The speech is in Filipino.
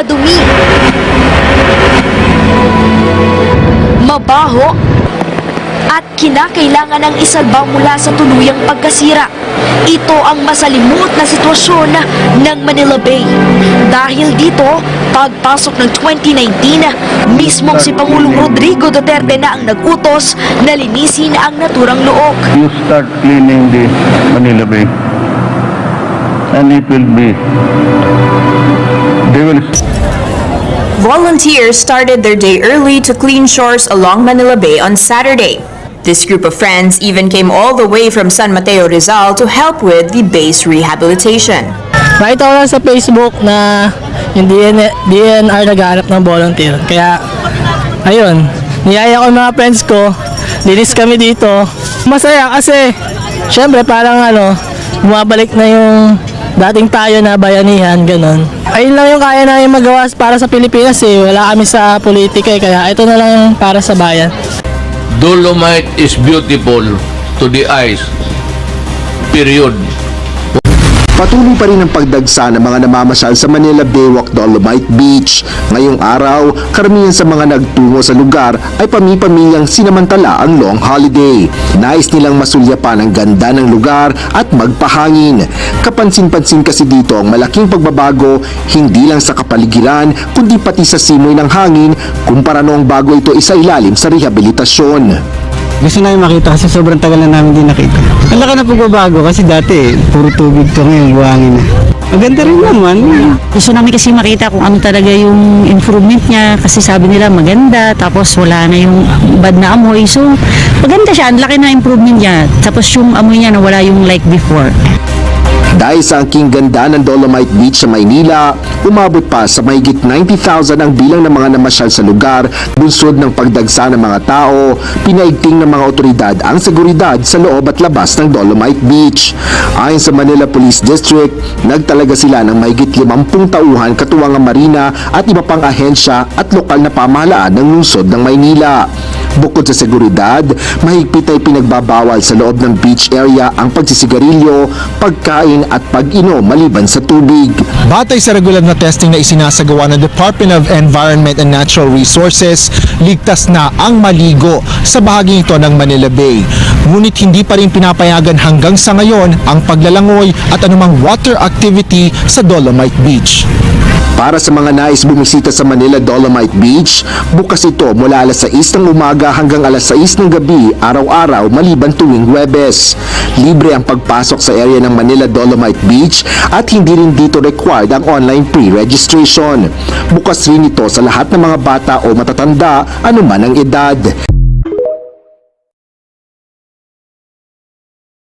madumi, mabaho, at kinakailangan ng isalba mula sa tuluyang pagkasira. Ito ang masalimuot na sitwasyon ng Manila Bay. Dahil dito, pagpasok ng 2019, mismong si Pangulong Rodrigo Duterte na ang nagutos na linisin ang naturang luok. you start cleaning the Manila Bay. And it will be, they will Volunteers started their day early to clean shores along Manila Bay on Saturday. This group of friends even came all the way from San Mateo Rizal to help with the bay's rehabilitation. Nakita ko lang sa Facebook na yung DN, DNR naghahanap ng volunteer. Kaya, ayun, niyaya ko mga friends ko, linis kami dito. Masaya kasi, syempre parang ano, bumabalik na yung dating tayo na bayanihan, ganun. Ayun lang yung kaya namin magawa para sa Pilipinas eh. Wala kami sa politika eh, kaya ito na lang yung para sa bayan. Dolomite is beautiful to the eyes. Period. Patuloy pa rin ang pagdagsa ng mga namamasyal sa Manila Baywalk Dolomite Beach. Ngayong araw, karamihan sa mga nagtungo sa lugar ay pami-pamilyang sinamantala ang long holiday. Nais nilang masulyapan ang ganda ng lugar at magpahangin. Kapansin-pansin kasi dito ang malaking pagbabago hindi lang sa kapaligiran kundi pati sa simoy ng hangin kumpara noong bago ito isa ilalim sa rehabilitasyon. Gusto namin makita kasi sobrang tagal na namin din nakita. Ang laki na pagbabago kasi dati puro tubig to ngayon, buhangin na. Maganda rin naman. Gusto namin kasi makita kung ano talaga yung improvement niya kasi sabi nila maganda tapos wala na yung bad na amoy. So maganda siya, ang laki na improvement niya. Tapos yung amoy niya na wala yung like before. Dahil sa angking ganda ng Dolomite Beach sa Maynila, umabot pa sa mahigit 90,000 ang bilang ng mga namasyal sa lugar, bunsod ng pagdagsa ng mga tao, pinaigting ng mga otoridad ang seguridad sa loob at labas ng Dolomite Beach. Ayon sa Manila Police District, nagtalaga sila ng mahigit 50 tauhan katuwang ang marina at iba pang ahensya at lokal na pamahalaan ng lungsod ng Maynila. Bukod sa seguridad, mahigpit ay pinagbabawal sa loob ng beach area ang pagsisigarilyo, pagkain at pag-inom maliban sa tubig. Batay sa regular na testing na isinasagawa ng Department of Environment and Natural Resources, ligtas na ang maligo sa bahaging ito ng Manila Bay. Ngunit hindi pa rin pinapayagan hanggang sa ngayon ang paglalangoy at anumang water activity sa Dolomite Beach. Para sa mga nais bumisita sa Manila Dolomite Beach, bukas ito mula alas 6 ng umaga hanggang alas 6 ng gabi araw-araw maliban tuwing Huwebes. Libre ang pagpasok sa area ng Manila Dolomite Beach at hindi rin dito required ang online pre-registration. Bukas rin ito sa lahat ng mga bata o matatanda anuman ang edad.